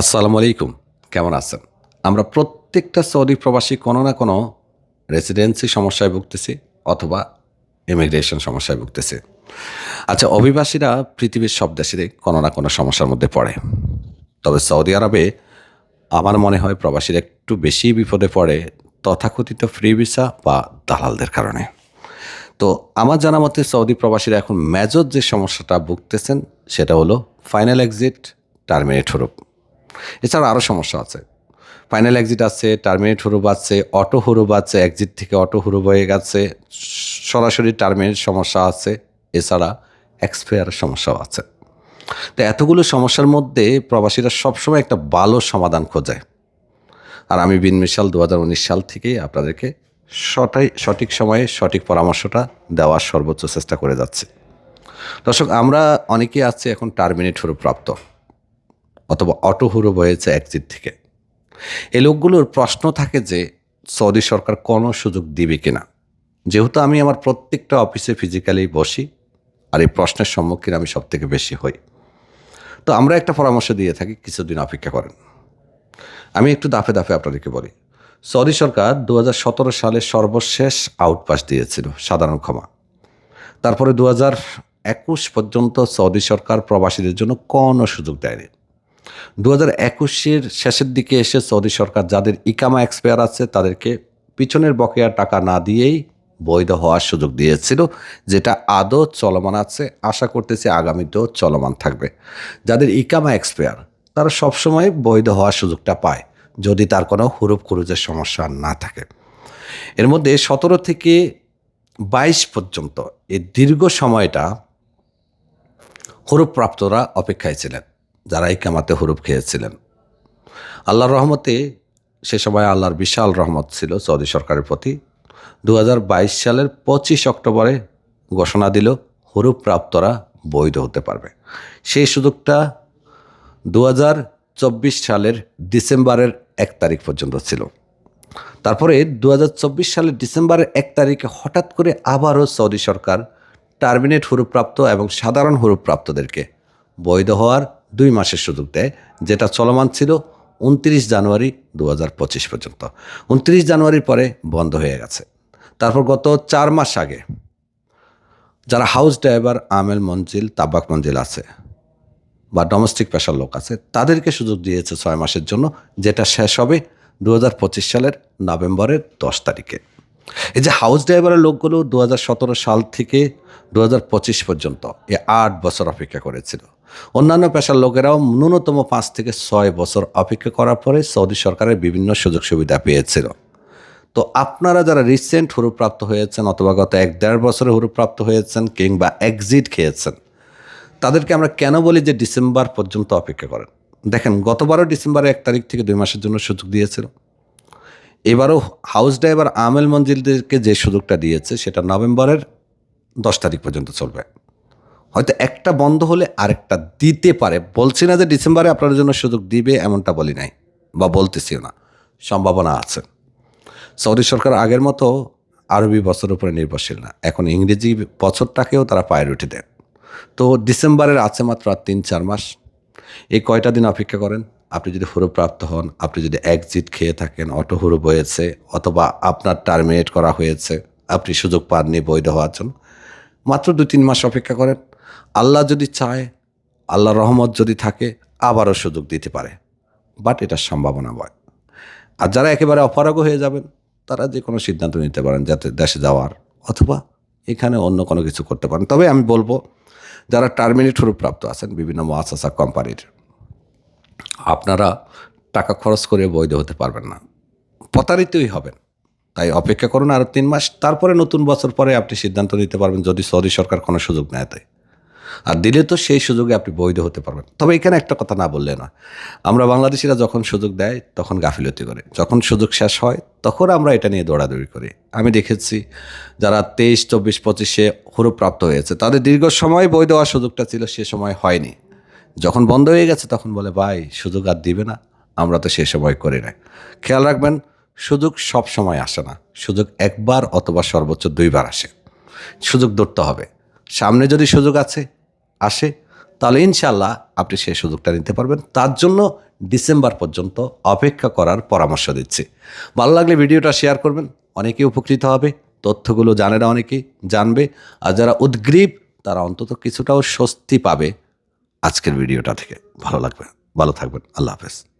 আসসালামু আলাইকুম। কেমন আছেন? আমরা প্রত্যেকটা সৌদি প্রবাসী কোনো না কোনো রেসিডেন্সি সমস্যায় ভুগতেছি অথবা ইমিগ্রেশন সমস্যায় ভুগতেছি। আচ্ছা অভিবাসীরা পৃথিবীর সব দেশেরই কোনো না কোনো সমস্যার মধ্যে পড়ে। তবে সৌদি আরবে আমার মনে হয় প্রবাসীরা একটু বেশি বিপদে পড়ে তথাকথিত ফ্রি ভিসা বা দালালদের কারণে। তো আমার জানা মতে সৌদি প্রবাসীরা এখন মেজর যে সমস্যাটা ভুগতেছেন সেটা হলো ফাইনাল এক্সিট টার্মিনেট হরুপ এছাড়া আরও সমস্যা আছে। ফাইনাল এক্সিট আছে টার্মিনেট হরুপ আছে অটো হরুপ আছে এক্সিট থেকে অটো হরুপ হয়ে গেছে, সরাসরি টার্মিনেট সমস্যা আছে, এছাড়া এক্সপায়ারের সমস্যাও আছে। তো এতগুলো সমস্যার মধ্যে প্রবাসীরা সবসময় একটা ভালো সমাধান খোঁজে আর আমি বিন মিশাল দু হাজার উনিশ সাল থেকেই আপনাদেরকে সটাই, সঠিক সময়ে সঠিক পরামর্শটা দেওয়ার সর্বোচ্চ চেষ্টা করে যাচ্ছি। দর্শক, আমরা অনেকেই আছি এখন টার্মিনেট প্রাপ্ত। অথবা অটোহুরো হয়েছে এক্সিট থেকে। এই লোকগুলোর প্রশ্ন থাকে যে, সৌদি সরকার কোনো সুযোগ দিবে কিনা? যেহেতু আমি আমার প্রত্যেকটা অফিসে ফিজিক্যালি বসি, আর এই প্রশ্নের সম্মুখীন আমি সব থেকে বেশি হই। তো আমরা একটা পরামর্শ দিয়ে থাকি, কিছুদিন অপেক্ষা করেন। আমি একটু দাফে দাফে আপনাদেরকে বলি। সৌদি সরকার দু হাজার সতেরো সালে সর্বশেষ আউটপাস দিয়েছিল, সাধারণ ক্ষমা। তারপরে দু একুশ পর্যন্ত সৌদি সরকার প্রবাসীদের জন্য কোনো সুযোগ দেয়নি। দু হাজার একুশের শেষের দিকে এসে সৌদি সরকার যাদের ইকামা এক্সপায়ার আছে, তাদেরকে পিছনের বকেয়া টাকা না দিয়েই বৈধ হওয়ার সুযোগ দিয়েছিল, যেটা আদৌ চলমান আছে। আশা করতেছি আগামীতেও চলমান থাকবে। যাদের ইকামা এক্সপায়ার, তারা সবসময় বৈধ হওয়ার সুযোগটা পায়, যদি তার কোনো হুরুপ খুরুজের সমস্যা না থাকে। এর মধ্যে সতেরো থেকে বাইশ পর্যন্ত এই দীর্ঘ সময়টা হরুপ প্রাপ্তরা অপেক্ষায় ছিলেন। যারা এই কামাতে হরুপ খেয়েছিলেন। আল্লাহর রহমতে সে সময় আল্লাহর বিশাল রহমত ছিল সৌদি সরকারের প্রতি। দু হাজার বাইশ সালের পঁচিশ অক্টোবরে ঘোষণা দিল হরুপ প্রাপ্তরা বৈধ হতে পারবে। সেই সুযোগটা দু হাজার চব্বিশ সালের ডিসেম্বরের এক তারিখ পর্যন্ত ছিল। তারপরে দু হাজার চব্বিশ সালের ডিসেম্বরের এক তারিখে হঠাৎ করে আবারও সৌদি সরকার টার্মিনেট হরুপ্রাপ্ত এবং সাধারণ হরুপ্রাপ্তদেরকে বৈধ হওয়ার দুই মাসের সুযোগ দেয়, যেটা চলমান ছিল উনত্রিশ জানুয়ারি দু হাজার পঁচিশ পর্যন্ত। উনত্রিশ জানুয়ারির পরে বন্ধ হয়ে গেছে। তারপর গত চার মাস আগে যারা হাউস ড্রাইভার আমেল মঞ্জিল, তাবাক মঞ্জিল আছে বা ডোমেস্টিক পেশার লোক আছে, তাদেরকে সুযোগ দিয়েছে ছয় মাসের জন্য, যেটা শেষ হবে দু হাজার পঁচিশ সালের নভেম্বরের দশ তারিখে। এই যে হাউস ড্রাইভারের লোকগুলো দু হাজার সতেরো সাল থেকে দু হাজার পঁচিশ পর্যন্ত এ আট বছর অপেক্ষা করেছিল। অন্যান্য পেশার লোকেরাও ন্যূনতম পাঁচ থেকে ছয় বছর অপেক্ষা করার পরে সৌদি সরকারের বিভিন্ন সুযোগ সুবিধা পেয়েছিল। তো আপনারা যারা রিসেন্ট হুরুপ্রাপ্ত হয়েছেন অথবা গত এক দেড় বছরে হুরুপ্রাপ্ত হয়েছেন কিংবা এক্সিট খেয়েছেন, তাদেরকে আমরা কেন বলি যে ডিসেম্বর পর্যন্ত অপেক্ষা করেন? দেখেন গতবারও ডিসেম্বরের এক তারিখ থেকে দুই মাসের জন্য সুযোগ দিয়েছিল। এবারও হাউস ড্রাইভার আমেল মঞ্জিলদেরকে যে সুযোগটা দিয়েছে, সেটা নভেম্বরের দশ তারিখ পর্যন্ত চলবে। হয়তো একটা বন্ধ হলে আরেকটা দিতে পারে। বলছি না যে ডিসেম্বরে আপনার জন্য সুযোগ দিবে, এমনটা বলি নাই বা বলতেছিও না। সম্ভাবনা আছে। সৌদি সরকার আগের মতো আরবি বছরের উপরে নির্ভরশীল না। এখন ইংরেজি বছরটাকেও তারা প্রায়োরিটি দেন। তো ডিসেম্বরের আছে মাত্র তিন চার মাস। এই কয়টা দিন অপেক্ষা করেন? আপনি যদি হুরুপ্রাপ্ত হন, আপনি যদি এক্সিট খেয়ে থাকেন অটো হুরুপ বয়েছে অথবা আপনার টার্মিনেট করা হয়েছে, আপনি সুযোগ পাননি, বৈধ হওয়ার জন্য, মাত্র দু তিন মাস অপেক্ষা করেন। আল্লাহ যদি চায় আল্লাহ রহমত যদি থাকে, আবারও সুযোগ দিতে পারে। বাট এটার সম্ভাবনা বয়। আর যারা একেবারে অপারগ হয়ে যাবেন, তারা যে কোনো সিদ্ধান্ত নিতে পারেন, যাতে দেশে যাওয়ার, অথবা এখানে অন্য কোনো কিছু করতে পারেন। তবে আমি বলব, যারা টার্মিনেট প্রাপ্ত আছেন, বিভিন্ন মহাসাসা কোম্পানির আপনারা টাকা খরচ করে বৈধ হতে পারবেন না। প্রতারিতই হবেন। তাই অপেক্ষা করুন আরও তিন মাস, তারপরে নতুন বছর পরে আপনি সিদ্ধান্ত নিতে পারবেন যদি সৌদি সরকার কোনো সুযোগ নেয় তাই আর দিলে তো সেই সুযোগে আপনি বৈধ হতে পারবেন। তবে এখানে একটা কথা না বললে না আমরা বাংলাদেশিরা যখন সুযোগ দেয়, তখন গাফিলতি করে। যখন সুযোগ শেষ হয়, তখন আমরা এটা নিয়ে দৌড়াদৌড়ি করি। আমি দেখেছি যারা তেইশ, চব্বিশ, পঁচিশে হুরুপ্রাপ্ত হয়েছে, তাদের দীর্ঘ সময় বৈধ হওয়ার সুযোগটা ছিল, সে সময় হয়নি। যখন বন্ধ হয়ে গেছে, তখন বলে, ভাই, সুযোগ আর দিবে না। আমরা তো সে সময় করি না খেয়াল রাখবেন, সুযোগ সব সময় আসে না। সুযোগ একবার অথবা সর্বোচ্চ দুইবার আসে। সুযোগ ধরতে হবে। সামনে যদি সুযোগ আছে, আসে, তাহলে ইনশাল্লাহ আপনি সেই সুযোগটা নিতে পারবেন। তার জন্য ডিসেম্বর পর্যন্ত অপেক্ষা করার পরামর্শ দিচ্ছি। ভালো লাগলে ভিডিওটা শেয়ার করবেন। অনেকেই উপকৃত হবে। তথ্যগুলো জানে না অনেকেই জানবে। আর যারা উদ্গ্রীব, তারা অন্তত কিছুটাও স্বস্তি পাবে। আজকের ভিডিওটা থেকে। ভালো লাগবে। ভালো থাকবেন। আল্লাহ হাফেজ।